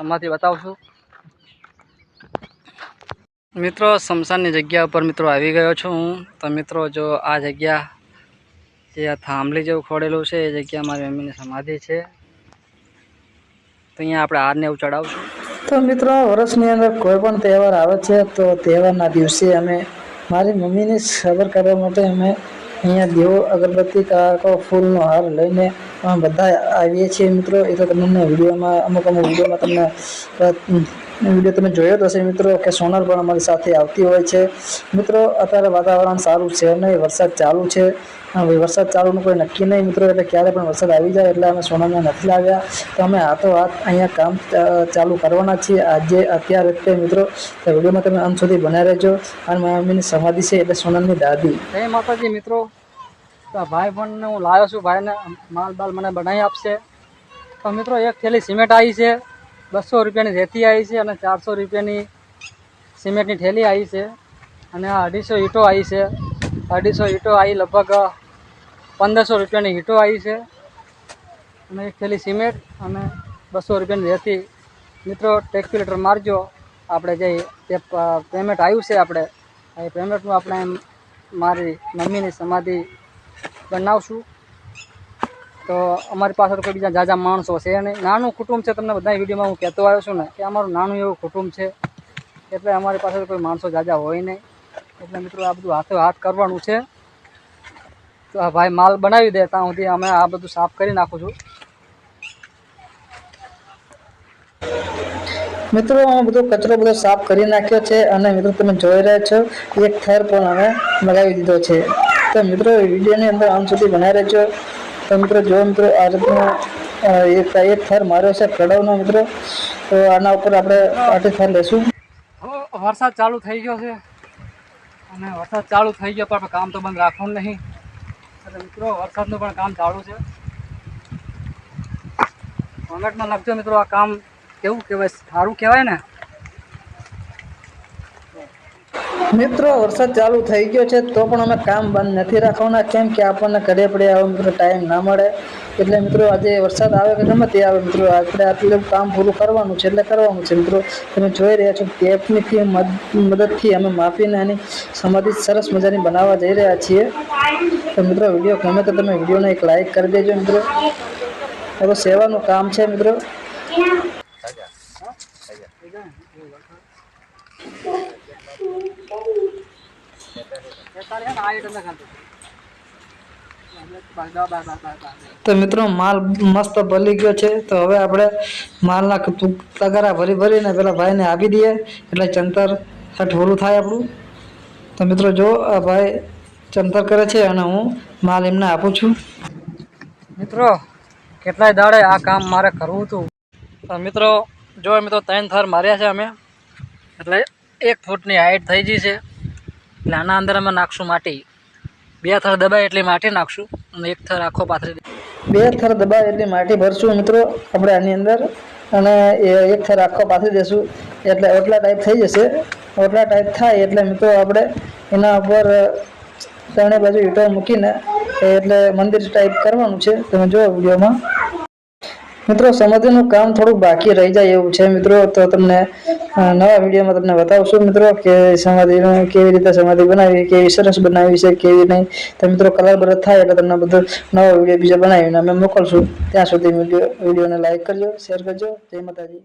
આમાંથી બતાવશું? મિત્રો, શમશાનની જગ્યા ઉપર મિત્રો આવી ગયો છું હું. તો મિત્રો, જો આ જગ્યા જે આ થાંભલી જેવું ખોડેલું છે, એ જગ્યા મારી મમ્મીની સમાધિ છે. તો અહીંયા આપણે હારને એવું ચડાવશું. તો મિત્રો, વર્ષની અંદર કોઈ પણ તહેવાર આવે છે, તો તહેવારના દિવસે અમે મારી મમ્મીની ખબર કરવા માટે અમે અહીંયા દેવો, અગરબત્તી કાકો ફૂલનો હાર લઈને બધા આવીએ છીએ મિત્રો. એ તો તમને વિડીયોમાં, અમુક અમુક વિડીયોમાં તમને વીડિયો તમે જોયો તો હશે મિત્રો કે સોનલ પણ અમારી સાથે આવતી હોય છે. મિત્રો, અત્યારે વાતાવરણ સારું છે નહીં વરસાદ ચાલુ છે. હવે વરસાદ ચાલુનું કોઈ નક્કી નહીં મિત્રો, એટલે ક્યારે પણ વરસાદ આવી જાય એટલે અમે સોનલને નથી લાવ્યા. તો અમે હાથો હાથ અહીંયા કામ ચાલુ કરવાના છીએ. આજે, અત્યારે તે મિત્રો વિડીયોમાં તમે અંત સુધી બનાવી રહેજો. અને મારા મમ્મીની સમાધિ છે એટલે સોનલની દાદી. જય માતાજી મિત્રો. તો ભાઈ પણ હું લાવ્યો છું, ભાઈને માલ બાલ મને બનાવી આપશે. તો મિત્રો, એક થેલી સિમેન્ટ આવી છે, બસો રૂપિયાની રેતી આવી છે અને ચારસો રૂપિયાની સિમેન્ટની થેલી આવી છે અને આ અઢીસો ઈંટો આવી છે. અઢીસો ઈંટો આવી લગભગ પંદરસો રૂપિયાની ઈંટો આવી છે અને એક થેલી સિમેન્ટ અને બસો રૂપિયાની રેતી. મિત્રો, ટેક્યુલેટર મારજો. આપણે જે તે પેમેન્ટ આવ્યું છે આપણે, એ પેમેન્ટનું આપણે એમ મારી મમ્મીની સમાધિ બનાવશું. તો અમારી પાસે તો કોઈ બીજા જાજા માણસો છે નહીં. નાનું કુટુંબ છે, તમને બધા વિડીયોમાં હું કહેતો આવ્યો છું ને, કે અમારું નાનું એવું કુટુંબ છે. એટલે અમારી પાસે કોઈ માણસો જાજા હોય નહીં. એટલે મિત્રો આ બધું હાથે હાથ કરવાનું છે. તો આ ભાઈ માલ બનાવી દે, ત્યાં સુધી અમે આ બધું સાફ કરી નાખું છું. મિત્રો અમે બધો કચરો બધો સાફ કરી નાખ્યો છે અને મિત્રો તમે જોઈ રહ્યા છો, એક થર પણ અમે લગાવી દીધો છે. તો મિત્રો વિડીયોની અંદર આમ સુધી બનાવી રહેજો. તો મિત્રો, જો મિત્રો આ એક એક થર માર્યો છે કડવનો મિત્રો, તો આના ઉપર આપણે પાટી થર લેશું. વરસાદ ચાલુ થઈ ગયો છે. અને વરસાદ ચાલુ થઈ ગયો પણ કામ તો બંધ રાખવું નહીં. એટલે મિત્રો, વરસાદનું પણ કામ ચાલુ છે. કોમેન્ટમાં લખજો મિત્રો, આ કામ કેવું કહેવાય, સારું કહેવાય ને? મિત્રો, વરસાદ ચાલુ થઈ ગયો છે તો પણ અમે કામ બંધ નથી રાખવાના. કેમ કે આપણને ઘરે પડે આવો મિત્રો ટાઈમ ના મળે. એટલે મિત્રો, આજે વરસાદ આવે કે ગમે તે આવે મિત્રો, આપણે આટલું કામ પૂરું કરવાનું છે, એટલે કરવાનું છે મિત્રો. તમે જોઈ રહ્યા છો ટેપની મદ- મદદથી અમે માફીને એની સમાધિ સરસ મજાની બનાવવા જઈ રહ્યા છીએ. તો મિત્રો, વીડિયો ગમે તો તમે વિડીયોને એક લાઇક કરી દેજો મિત્રો. મારો સેવાનું કામ છે મિત્રો. તો મિત્રો, માલ મસ્ત ભલી ગયો છે. તો હવે આપણે માલના તગારા ભરી, ભરીને પેલા ભાઈને આપી દઈએ. એટલે ચંતર હઠ પૂરું થાય આપણું. તો મિત્રો, જો આ ભાઈ ચંતર કરે છે અને હું માલ એમને આપું છું. મિત્રો, કેટલાય દાડે આ કામ મારે કરવું હતું. મિત્રો, જો મિત્રો, ત્રણ થર માર્યા છે અમે. એટલે એક ફૂટની હાઈટ થઈ ગઈ છે. એટલે આના અંદર અમે નાખશું માટી. બે થર દબાય એટલી માટી નાખશું અને એક થર આખો પાથરી દઈશું. બે થર દબાવ એટલી માટી ભરશું મિત્રો આપણે આની અંદર અને એક થર આખો પાથરી દેશું એટલે ઓટલા ટાઈપ થઈ જશે. ઓટલા ટાઈપ થાય એટલે મિત્રો આપણે એના ઉપર ત્રણે બાજુ ઈંટો મૂકીને એટલે મંદિર ટાઈપ કરવાનું છે. તમે જુઓ વિડીયોમાં. મિત્રો, સમાધિનું કામ થોડુંક બાકી રહી જાય એવું છે મિત્રો, તો તમને નવા વિડીયોમાં તમને બતાવશું મિત્રો કે સમાધિનું કેવી રીતે સમાધિ બનાવી, કેવી સરસ બનાવી છે, કેવી નહીં. તો મિત્રો, કલર બરત થાય એટલે તમને બધો નવો વીડિયો બીજો બનાવીને અમે મોકલશું. ત્યાં સુધી વીડિયો, વિડીયોને લાઈક કરજો, શેર કરજો. જય માતાજી.